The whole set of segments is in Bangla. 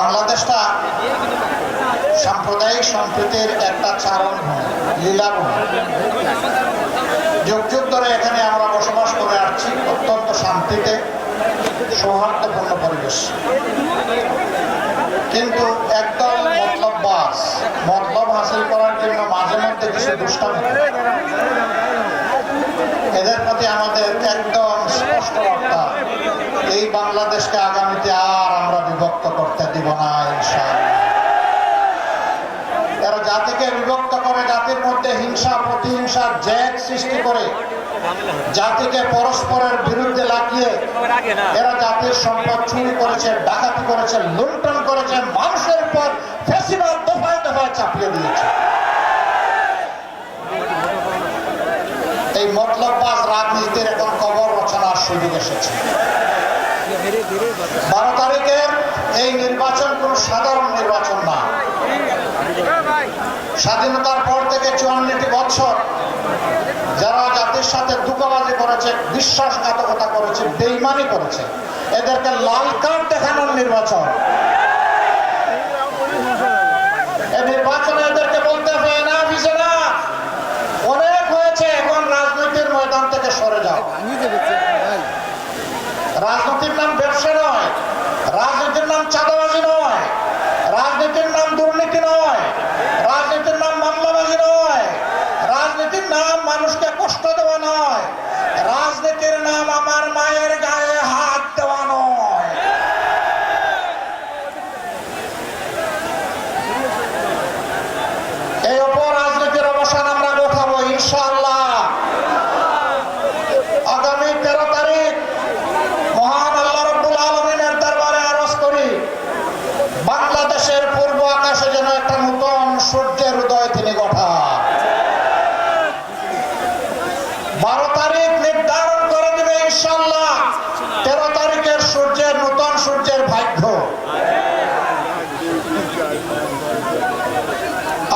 বাংলাদেশটা সাম্প্রদায়িক সম্প্রীতির একটা চারণ লীলাভূমি যুগ যুগ ধরে এখানে আমরা বসবাস করে আসছি, অত্যন্ত শান্তিতে, সৌহার্দ্যপূর্ণ পরিবেশ কিন্তু একদল মতলব বাস মতলব হাসিল করার জন্য মাঝে মধ্যে কিছু দুষ্টামি। এদের প্রতি আমাদের একদম স্পষ্ট বার্তা, এই বাংলাদেশকে আগামীতে আর বিভক্ত করতে দিব না, ইনশাআল্লাহ। এরা জাতিকে বিভক্ত করে, জাতির মধ্যে হিংসা প্রতিহিংসার জেদ সৃষ্টি করে, জাতিকে পরস্পরের বিরুদ্ধে লাগিয়ে এরা জাতির সম্পদ চুরি করেছে, ডাকাতি করেছে, লুণ্ঠন করেছে, মানুষের উপর ফেসিবাদ দফায় দফায় চাপিয়ে দিয়েছে। এই মতলববাজ রাজনীতির এখন কবর রচনার সুযোগ এসেছে। বারো তারিখের এই নির্বাচন কোন সাধারণ নির্বাচন না। স্বাধীনতার পর থেকে চুয়ান্নটি বছর যারা জাতির সাথে দুকাবাজি করেছে, বিশ্বাসঘাতকতা করেছে, বেইমানি করেছে, এদেরকে লাল কার্ড দেখানোর নির্বাচন। নির্বাচনে এদেরকে বলতে না অনেক হয়েছে, এখন ময়দান থেকে সরে যাও। রাজনীতির নাম ব্যবসা নয়। রাজনীতির নাম চাঁদাবাজি নয়। রাজনীতির নাম দুর্নীতি নয়। রাজনীতির নাম মামলাবাজি নয়। রাজনীতির নাম মানুষকে কষ্ট দেওয়া নয়। রাজনীতির নাম আমার মায়ের গায়ে হাত দেওয়া নয় এই অপর রাজনীতির অবসান আমরা গোঠাবো ইনশাআল্লাহ আগামী তেরো তারিখ মহান আল্লাহ রব্বুল আলমিনের দরবারে আরজ করি বাংলাদেশের পূর্ব আকাশে যেন একটা নূতন সূর্যের উদয় তিনি ঘটান বারো তারিখ নির্ধারণ করে দিবে ইনশাল্লাহ তেরো তারিখের সূর্যের নূতন সূর্যের ভাগ্য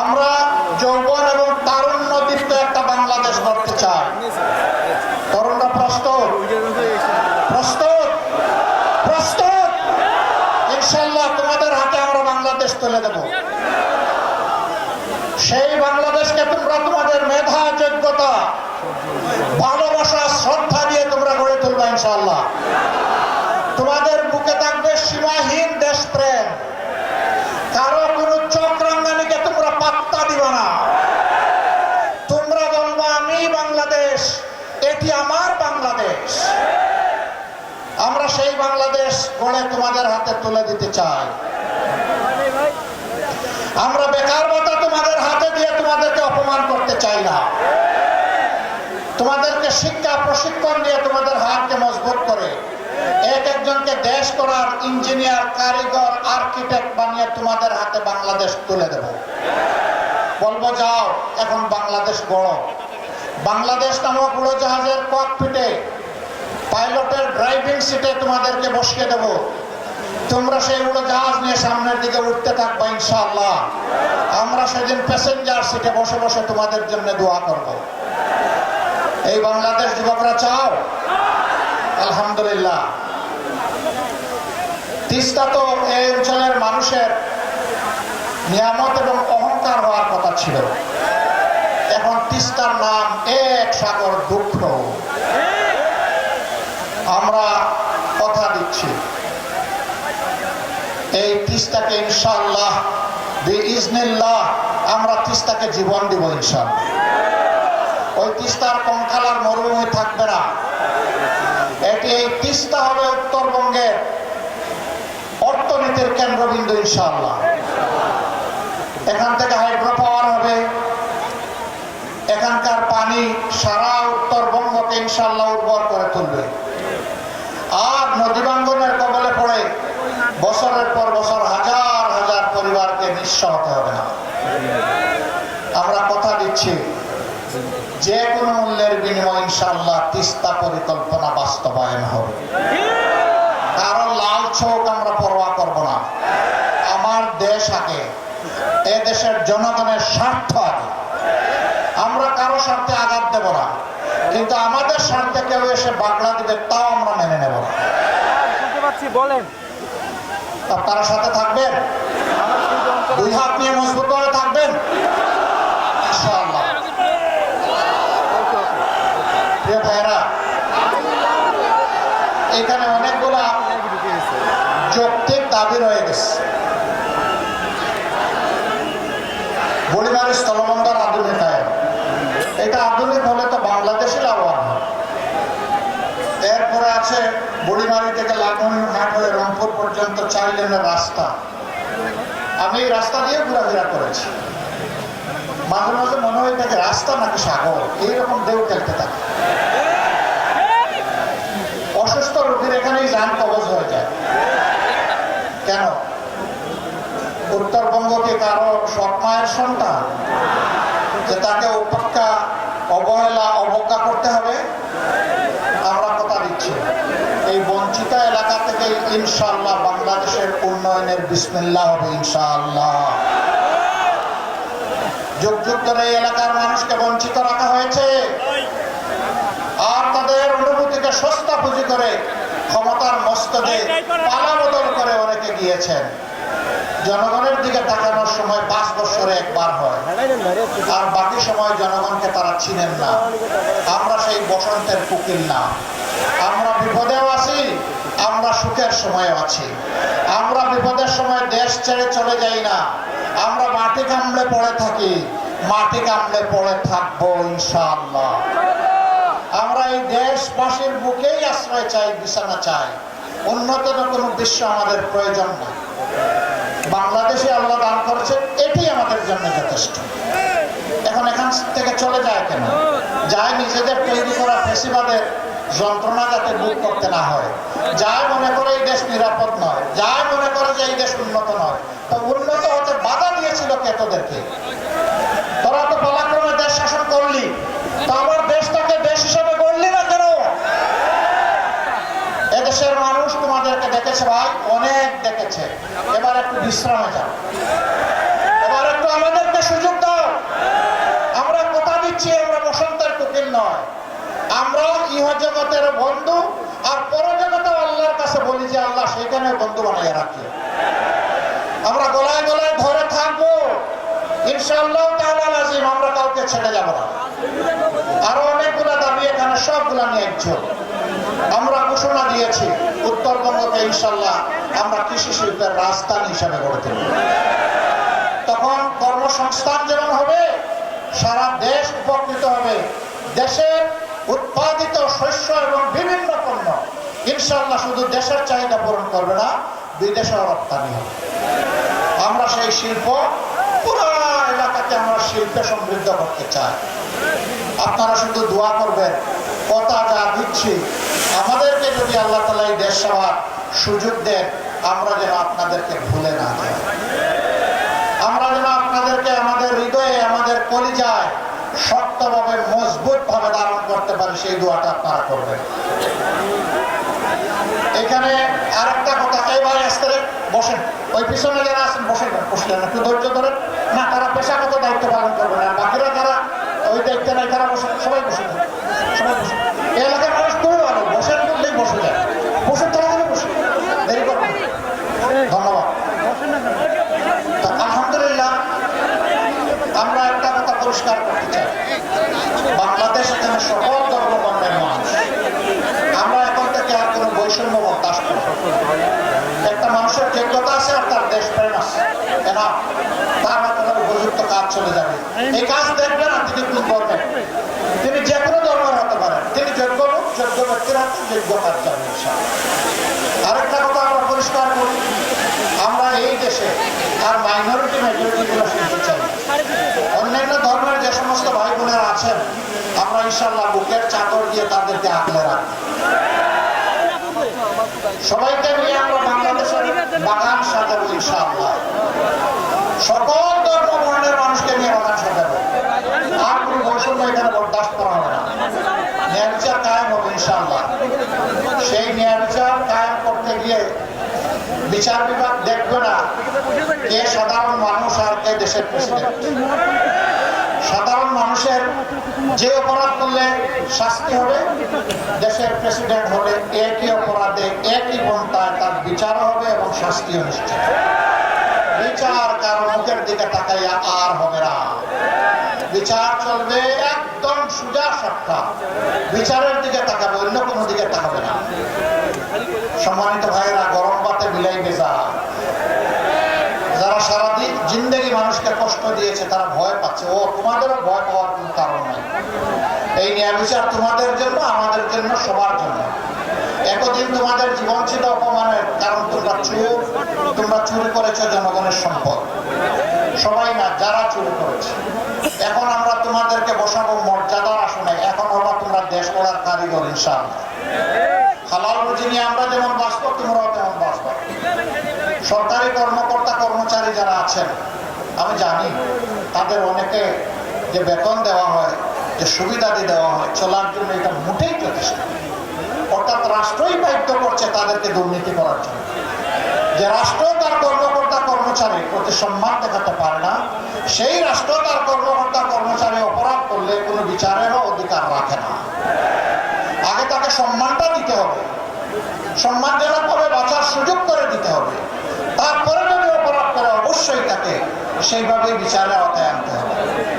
আমরা যৌবন এবং তারুণ্য দীপ্ত একটা বাংলাদেশ গড়তে চাই তরুণরা প্রস্তুত? প্রস্তুত? প্রস্তুত? ইনশাল্লাহ তোমাদের হাতে আমরা বাংলাদেশ তুলে দেব। সেই বাংলাদেশকে তোমরা তোমাদের মেধা, যোগ্যতা, ভালোবাসা, শ্রদ্ধা দিয়ে তোমরা গড়ে তুলবে ইনশাল্লাহ তোমাদের বুকে থাকবে সীমাহীন দেশপ্রেম কারও কোনো চক্রাঙ্গানিকে তোমরা পাত্তা দিবে না তোমরা বলব আমি বাংলাদেশ এটি আমার বাংলাদেশ আমরা সেই বাংলাদেশ গড়ে তোমাদের হাতে তুলে দিতে চাই। আমরা বেকার ভাতা তোমাদের হাতে দিয়ে তোমাদেরকে অপমান করতে চাই না। তোমাদেরকে শিক্ষা, প্রশিক্ষণ দিয়ে তোমাদের হাতকে মজবুত করে, এক একজনকে দেশ করার ইঞ্জিনিয়ার, কারিগর, আর্কিটেক্ট বানিয়ে তোমাদের হাতে বাংলাদেশ তুলে দেব। বলব, যাও, এখন বাংলাদেশ বড় বাংলাদেশ নামক উড়োজাহাজের ককপিটে পাইলটের ড্রাইভিং সিটে তোমাদেরকে বসিয়ে দেব। তোমরা সেই উড়োজাহাজ নিয়ে সামনের দিকে উঠতে থাকবা ইনশাআল্লাহ। আমরা সেদিন প্যাসেঞ্জার সিটে বসে বসে তোমাদের জন্য দোয়া করব। এই বাংলাদেশ যুবকরা চাও? আলহামদুলিল্লাহ। তিস্তা তো এই অঞ্চলের মানুষের নিয়ামত এবং অহংকার হওয়ার কথা ছিল। এখন তিস্তার নাম এক সাগর দুঃখ আমরা কথা দিচ্ছি। এই তিস্তাকে ইনশাল্লাহ ইজনিল্লাহ আমরা তিস্তাকে জীবন দিব ইনশাআল্লাহ। ওই তিস্তার কঙ্কালার মরুভূমি থাকবে না। এটি এই তিস্তা হবে উত্তরবঙ্গের অর্থনীতির কেন্দ্রবিন্দু ইনশাল্লাহ এখান থেকে হাইড্রো পাওয়ার হবে। এখানকার পানি সারা উত্তরবঙ্গকে ইনশাল্লাহ উর্বর করে তুলবে। আর কবলে পড়ে, বছরের পর বছর হাজার হাজার পরিবারকে নিঃস্ব হতে হবে না। আমরা কথা দিচ্ছি, যে কোনো মূল্যের বিনিময় ইনশাল্লাহ তিস্তা পরিকল্পনা বাস্তবায়ন হবে। কারণ লাল চোখ আমরা পরোয়া করব না। আমার দেশ আগে, এ দেশের জনগণের স্বার্থ আগে। আমরা কারও স্বার্থে আঘাত দেব না, কিন্তু আমাদের স্বার্থে কেউ এসে বাগড়া দিবে, তাও পাচ্ছি, বলেন। আপনারা সাথে থাকবেন? দুই হাত নিয়ে মজবুত করে থাকবেন? এখানে অনেকগুলা যৌক্তিক দাবি রয়ে গেছে। বলিবারের স্থলবন্দর আধুনিকায়ন এটা আধুনিক হলে তো বাংলাদেশে লাভবান এরপরে আছে বুড়িমারি থেকে লালমনিরহাট হয়ে রংপুর পর্যন্ত চার লেনের রাস্তা। আমি এই রাস্তা দিয়ে ঘোরাফেরা করেছি। মাঝে মাঝে মনে হয় থাকে রাস্তা নাকি সাগর, এইরকম ঢেউ খেলতে থাকে। অসুস্থ রোগীর এখানেই যান কবজ হয়ে যায়। কেন? উত্তরবঙ্গকে কারও সৎ সন্তান? যে তাকে উপেক্ষা অবহেলা, অবজ্ঞা করতে হবে আমরা কথা দিচ্ছি এই বঞ্চিত এলাকা থেকে ইনশাআল্লাহ বাংলাদেশের উন্নয়নের বিসমিল্লাহ হবে ইনশাআল্লাহ। যুগ যুগ ধরে এই এলাকার মানুষকে বঞ্চিত রাখা হয়েছে। আর তাদের অনুভূতিকে সস্তা পুঁজি করে ক্ষমতার মস্তকে পালা বদল করে অনেকে গিয়েছেন। জনগণের দিকে তাকানোর সময় পাঁচ বছরে একবার হয়। আর বাকি সময় জনগণকে তারা চিনেন না। আমরা সেই বসন্তের কুকিল না। আমরা বিপদেও আমরা সুখের সময়ও আছি। আমরা বিপদের সময় দেশ ছেড়ে চলে যাই না। আমরা মাটি কামড়ে পড়ে থাকি। মাটি কামড়ে পড়ে থাকব ইনশাআল্লাহ। আমরা এই দেশবাসীর বুকেই আশ্রয় চাই বিছানা চাই। উন্নত কোনো বিশ্ব আমাদের প্রয়োজন নাই বাংলাদেশে আল্লাহ দান করেছেন, এটি আমাদের জন্য যথেষ্ট। এখন এখান থেকে চলে যায় কেন? যায় নিজেদের তৈরি করা ফেসিবাদের যন্ত্রণা যাতে বুক করতে না হয়। যায় মনে করে এই দেশ নিরাপদ নয় যায় মনে করে যে এই দেশ উন্নত নয়, তো উন্নত হতে বাধা দিয়েছিল কে তোরা তো পালাক্রমে দেশ শাসন করলি, তো আমার দেশটাকে দেশ হিসেবে গড়লি না কেন? এদেশের মানুষ তোমাদেরকে দেখেছে ভাই, অনেক দেখেছে। এবার একটু বিশ্রামে যাও। এবার একটু আমাদেরকে সুযোগ দাও আমরা কথা দিচ্ছি আমরা বসন্তের কুকিল নয় আমরা ইহ জগতের বন্ধু আর পরজগতে আল্লাহর কাছে বলি যে আল্লাহ সেখানে রাখি আমরা গলায় গলায় ধরে থাকব। লাজিম আমরা কাউকে ছেড়ে যাব না। আরও অনেকগুলা দাবি এখানে, সবগুলা নিয়ে একজন আমরা ঘোষণা দিয়েছি, উত্তরবঙ্গকে ইনশাল্লাহ আমরা কৃষি শিল্পের রাজধানী হিসাবে গড়ে তুলব। তখন কর্মসংস্থান যেমন হবে, সারা দেশ উপকৃত হবে। দেশের উৎপাদিত শস্য এবং বিভিন্ন পণ্য ইনশাল্লাহ শুধু দেশের চাহিদা পূরণ করবে না বিদেশেও রপ্তানি হবে। আমরা সেই শিল্প পুরো এলাকাকে আমরা শিল্পে সমৃদ্ধ করতে চাই। আপনারা শুধু দোয়া করবেন, কথা যা দিচ্ছি, আমাদেরকে যদি আল্লাহ তালা এই দেশ সুযোগ দেন, আমরা যেন আপনাদেরকে ভুলে না যাই। আমরা যেন আপনাদেরকে আমাদের হৃদয়ে, আমাদের কলিজায় শক্তভাবে মজবুত ভাবে ধারণ করতে পারি, সেই দোয়াটা আপনারা করবেন। এখানে আরেকটা কথা এই ভাই আসতে বসেন ওই পিছনে যারা আছেন বসেন বসলেন একটু ধৈর্য ধরেন। না, তারা পেশাগত দায়িত্ব পালন করবে না। বাকিরা যারা ওই দায়িত্ব নাই, তারা বসে, সবাই বসে যান। সবাই বসে এই এলাকার মানুষ খুবই ভালো, বসেন বললেই বসে যায়। বসে তাড়াতাড়ি বসে দেরি করবেন ধন্যবাদ। তা আলহামদুলিল্লাহ, আমরা একটা কথা পরিষ্কার করতে চাই। বাংলাদেশ এখানে সকল ধর্ম বর্ণের মানুষ। আমরা এখন থেকে আর কোনো বৈষম্য বরদাস করব একটা মানুষের যোগ্যতা কেন তার মাধ্যমে উপযুক্ত কাজ চলে যাবে। এই কাজ দেখবেন না তিনি করবেন তিনি যে কোনো ধর্মের হতে পারেন। তিনি যোগ্য লোক, যোগ্য ব্যক্তির হাতে যোগ্য কাজ যাবে আরেকটা কথা আমরা পরিষ্কার করি। আমরা এই দেশে আর মাইনরিটি মেজরিটি গুলো শুনতে চাই। অন্যান্য ধর্মের যে সমস্ত ভাই বোনেরা আছেন, আমরা ইনশাল্লাহ বুকের চাদর দিয়ে তাদেরকে আগলে রাখি সবাইকে নিয়ে আমরা বাংলাদেশের বাগান সাজাবো ইনশাআল্লাহ। সকল ধর্ম মানুষকে নিয়ে বাগান সাজাবো। আর কোনো বৈষম্য এখানে বরদাস্ত করা হবে না। ন্যায় কায়েম হবে ইনশাআল্লাহ। সেই ন্যায় বিচার কায়েম করতে গিয়ে বিচার বিভাগ দেখবে না কে সাধারণ মানুষ আর কে দেশের প্রেসিডেন্ট। সাধারণ মানুষের যে অপরাধ করলে শাস্তি হবে, দেশের প্রেসিডেন্ট হলে একই অপরাধে একই পন্থায় তার বিচার হবে এবং শাস্তিও নিশ্চিত বিচার কারও মুখে দিকে তাকাইয়া আর হবে না। বিচার চলবে একদম সুজা সত্তা বিচারের দিকে তাকাবে, অন্য কোনো দিকে তাকাবে না। সম্মানিত ভাইয়েরা, গরম পাতে বিলাই বেজা যারা সারাদিন জিন্দগি মানুষকে দিয়েছে, তারা ভয় পাচ্ছে। ও, তোমাদেরও ভয় পাওয়ার কোনো কারণ নাই। এই ন্যায় বিচার তোমাদের জন্য, আমাদের জন্য, সবার জন্য। এতদিন তোমাদের জীবন ছিল অপমানের, কারণ তোমরা চোর, তোমরা চুরি করেছ জনগণের সম্পদ। সবাই না, যারা চুরি করেছে। এখন আমরা তোমাদেরকে বসাবো মর্যাদার আসনে। এখন হবা তোমরা দেশ গড়ার কারিগর, ইনশাআল্লাহ। হালাল রুজি নিয়ে আমরা যেমন বাঁচবো, তোমরাও তেমন বাঁচবো। সরকারি কর্মকর্তা, কর্মচারী যারা আছেন আমি জানি তাদের অনেকে যে বেতন দেওয়া হয়, যে সুবিধাদি দেওয়া হয়, চলার জন্য এটা মোটেই যথেষ্ট। অর্থাৎ রাষ্ট্রই বাধ্য করছে তাদেরকে দুর্নীতি করার জন্য। যে রাষ্ট্র তার কর্মকর্তা কর্মচারীর প্রতি সম্মান দেখাতে পারে না, সেই রাষ্ট্র তার কর্মকর্তা কর্মচারী অপরাধ করলে কোনো বিচারেরও অধিকার রাখে না। আগে তাকে সম্মানটা দিতে হবে। সম্মানজনকভাবে বাঁচার সুযোগ করে দিতে হবে। তারপরে যদি অপরাধ করে, অবশ্যই তাকে সেইভাবেই বিচারে আওতায় আনতে হবে।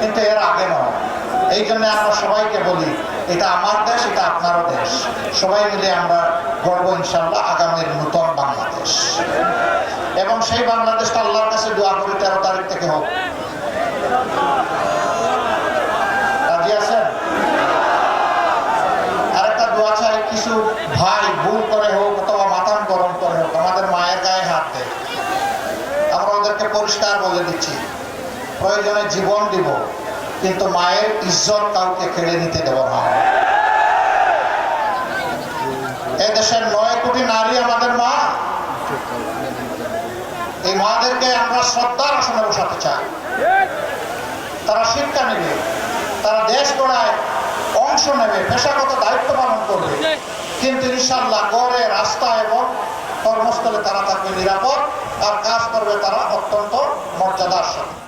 কিন্তু এর আগে নয়। এই জন্য আমরা সবাইকে বলি, এটা আমার দেশ, এটা আপনারও দেশ। সবাই মিলে আমরা গর্ব ইনশাল্লাহ আগামীর নূতন বাংলাদেশ। এবং সেই বাংলাদেশটা আল্লাহর কাছে দোয়া করি, তেরো তারিখ থেকে হোক রাজি আছেন আরেকটা দোয়া চাই কিছু ভাই ভুল করে হোক অথবা মাথান গরম করে হোক আমাদের মায়ের গায়ে হাত দেয় আমরা ওদেরকে পরিষ্কার বলে দিচ্ছি প্রয়োজনে জীবন দিব, কিন্তু মায়ের ইজ্জত কাউকে কেড়ে নিতে দেব না। এই দেশের নয় কোটি নারী আমাদের মা। এই মাদেরকে আমরা শ্রদ্ধার আসনে বসাতে চাই। তারা শিক্ষা নেবে, তারা দেশ গড়ায় অংশ নেবে, পেশাগত দায়িত্ব পালন করবে। কিন্তু ইনশাল্লাহ গড়ে, রাস্তা এবং কর্মস্থলে তারা থাকবে নিরাপদ, আর কাজ করবে তারা অত্যন্ত মর্যাদার সাথে।